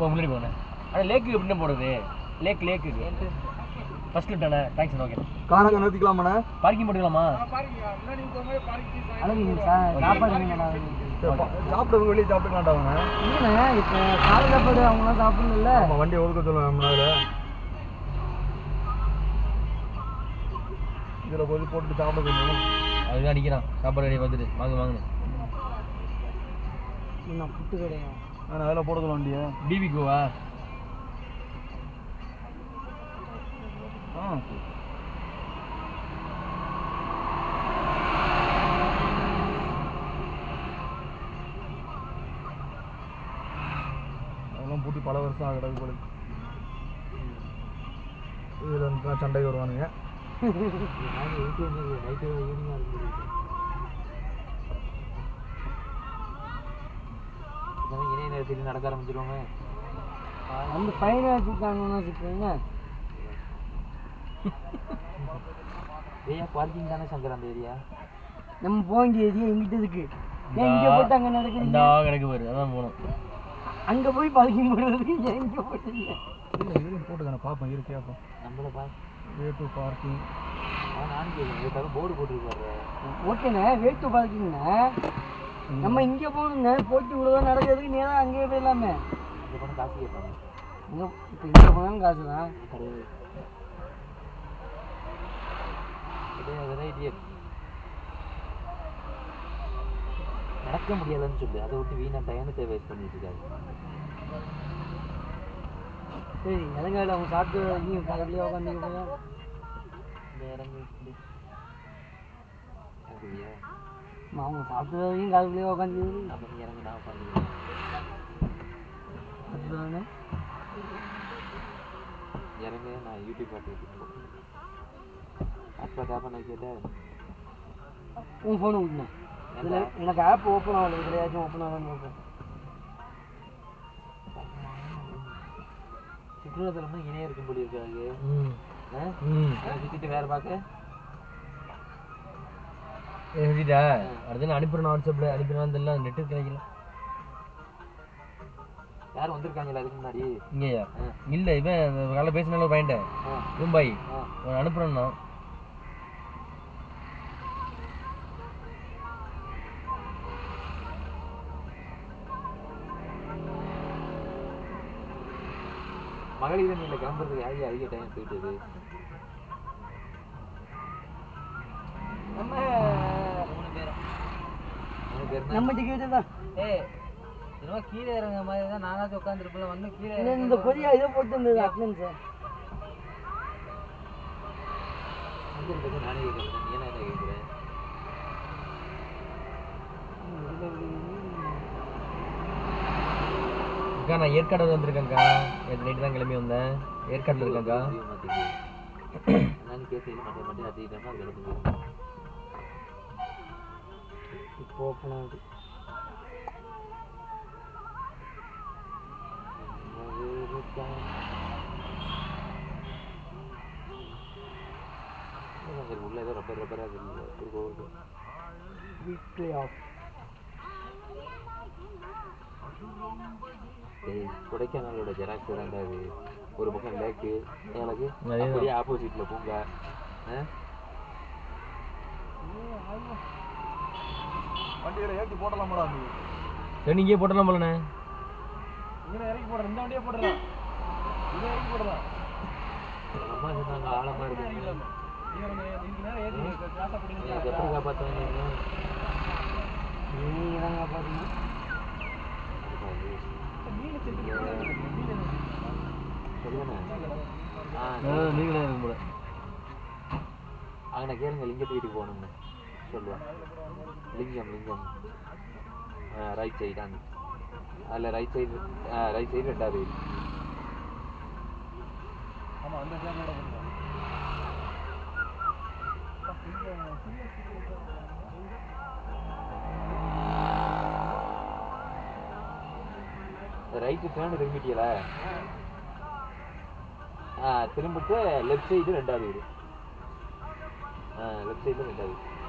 போ முன்னாடி போனேன். ஆனால் லேக்கு எப்படின்னு போடுறது லேக் லேக்கு ஃபர்ஸ்ட் லிட்டானே தேங்க்ஸ் ஓகே காரங்க நிறுத்திக்கலாமாண்ணே பார்க்கிங் போட்டுக்கலாமா? அழகு சாப்பாடு வேணுங்கண்ணா. சாப்பிடுறவங்க வெளியே சாப்பிட மாட்டாங்க இல்லைண்ணே இப்போ காலை சாப்பாடு அவங்களாம் சாப்பிடல நம்ம வண்டியை ஒதுக்க சொல்லுவேன் அதில் இதில் போய் போட்டுட்டு சாப்பிட சொல்லுவோம் அதுதான் அடிக்கிறான். சாப்பாடு கடையை பார்த்துட்டு. வாங்க வாங்கினேன் புட்டு கிடையாது. நான் அதில் போட வண்டியா. வண்டியை ஆ அதெல்லாம் பூட்டி பல வருஷம் ஆகிடாது போல இதில் வந்து சண்டைக்கு வருவானுங்க. இணைய நேரத்தில் நடக்க ஆரம்பிச்சிருவாங்க. அந்த பையனை வச்சுருக்காங்கன்னு வச்சுக்கோங்க. ஏரியா பார்க்கிங் தானே சங்கர் அந்த ஏரியா? நம்ம போங்க ஏரியா எங்கிட்ட இருக்கு. ஏன் இங்கே போட்டு அங்கே நடக்குறீங்க? இந்த கிடக்கு பாரு அதான் போகணும் அங்கே போய் பார்க்கிங் போடுறதுக்கு ஏன் இங்கே போட்டீங்க போட்டுக்கான பார்ப்பேன் இரு கேட்போம் நம்மள பா வே டு பார்க்கிங் நானும் கேட்குறேன் போர்டு போட்டுருக்காரு. ஓகேண்ணே வேட்டு பார்க்கிங்கண்ணே நம்ம இங்கே போகணுங்க. போட்டு இவ்வளோ நடக்கிறதுக்கு நேராக அங்கேயே போயிடலாமே இங்கே போனால் காசு கேட்பாங்க. இங்கே இப்போ இங்கே போனாலும் காசு தான் கிடையாது கிடையாது நடக்க முடியாதுன்னு சொல்லு. அதை விட்டு வீணா டயனத்தை வேஸ்ட் பண்ணிட்டு இருக்காரு சரி இறங்கால அவங்க சாப்பிட்டு நீங்கள் பக்கத்துலேயே உட்காந்துக்க போயா இந்த இறங்கு ஆமா, அவங்க சாப்பிட்டு வரைக்கும் காதுக்குள்ளேயே உட்காந்துக்கிறது அப்போ நீ இறங்கு நான் உட்காந்துக்கிறேன் அதுதானே? இறங்கு நான் யூடியூப் பார்த்துக்கிட்டு அப்பா காப்பா நான் கேட்டேன். உன் ஃபோனு விட்டுண்ணே இதில் எனக்கு ஆப் ஓப்பன் ஆகல. இதில் ஏதாச்சும் ஓப்பன் ஆகலான்னு பார்ப்போம் சுற்றுலாத்தலம்னா இணையம் இருக்கும் போல இருக்காது ம். ஆ? ம். அதை சுற்றிட்டு வேறு பார்க்க. எழுதிட்டா அடுத்து அனுப்பிடுறேன் வாட்ஸ்அப்பில் அனுப்பிடுறேன் தெரியல நெட்டு கிடைக்கல. யாரும் வந்திருக்காங்களா அதுக்கு முன்னாடி? இங்கேயா. இல்லை இவன் காலைல பேசினால ஒரு பையன்ட்ட ஆ. அவன் அனுப்புறேன்னா மகளிர் அணியில் கிளம்புறதுக்கு யாரு அதிக டைம் நம்ம நம்ம டிக்கெட்டு தான். இன்னும் கீழே இறங்க மாதிரி தான் நானாச்சும் உட்காந்துருப்பேன் வந்து கீழே இந்த கொரியா இதை போட்டு இருந்தது அட்னன்ஸ் வந்திருக்கிறது நானே கேட்குறேன் நீ என்ன கேட்குறேன் அக்கா நான் ஏற்காடு வந்திருக்கேன்க்கா. நேற்று நைட்டு தான் கிளம்பி வந்தேன். ஏற்காட்டில் இருக்கேன்க்கா. நான் பேசல மட்டும் மட்டும் அதிகமாக அது எடுத்து போயிடும் இப்போ ஓப்பன் ஆகுது உள்ள ஏதோ ரப்பர் ரப்பராக இருக்கு ஒரு வீக்லி ஆஃப் ஏய் கொடைக்கானலோட ஜெராக்ஸ் தான்டா அது ஒரு பக்கம் லேக்கு எனக்கு அதேதான். அப்படியே ஆப்போசிட்ல பூங்கா ஆ? வண்டியில் ஏற்றி போடலாமாடா நீ? சரி இங்கேயே போட்டலாம் போலண்ணே. இங்கே இறக்கி போடுறேன். இந்த வண்டியே போடுறேன் இதை இறக்கி போடலாம் அம்மா சொன்னாங்க ஆழமா இருக்கு எப்படி காப்பாற்றுவாங்க நீங்களே இருக்கும் போல. அங்கே கேளுங்க லிங்கத்து வீட்டுக்கு போகணும்னு சொல்லுவேன் லிங்கம் லிங்கம். ரைட் சைடு அந்த அதில் ரைட் சைடு ரைட் சைடு ரெண்டாவது வீடு. ஆமாம் அந்த பண்ணுறேன் ரைட்டு டேர்ன் திரும்பிட்டியல ஆ திரும்பிட்டு லெஃப்ட் சைடு ரெண்டாவது வீடு. லெஃப்ட் சைடு ரெண்டாவது வீடு.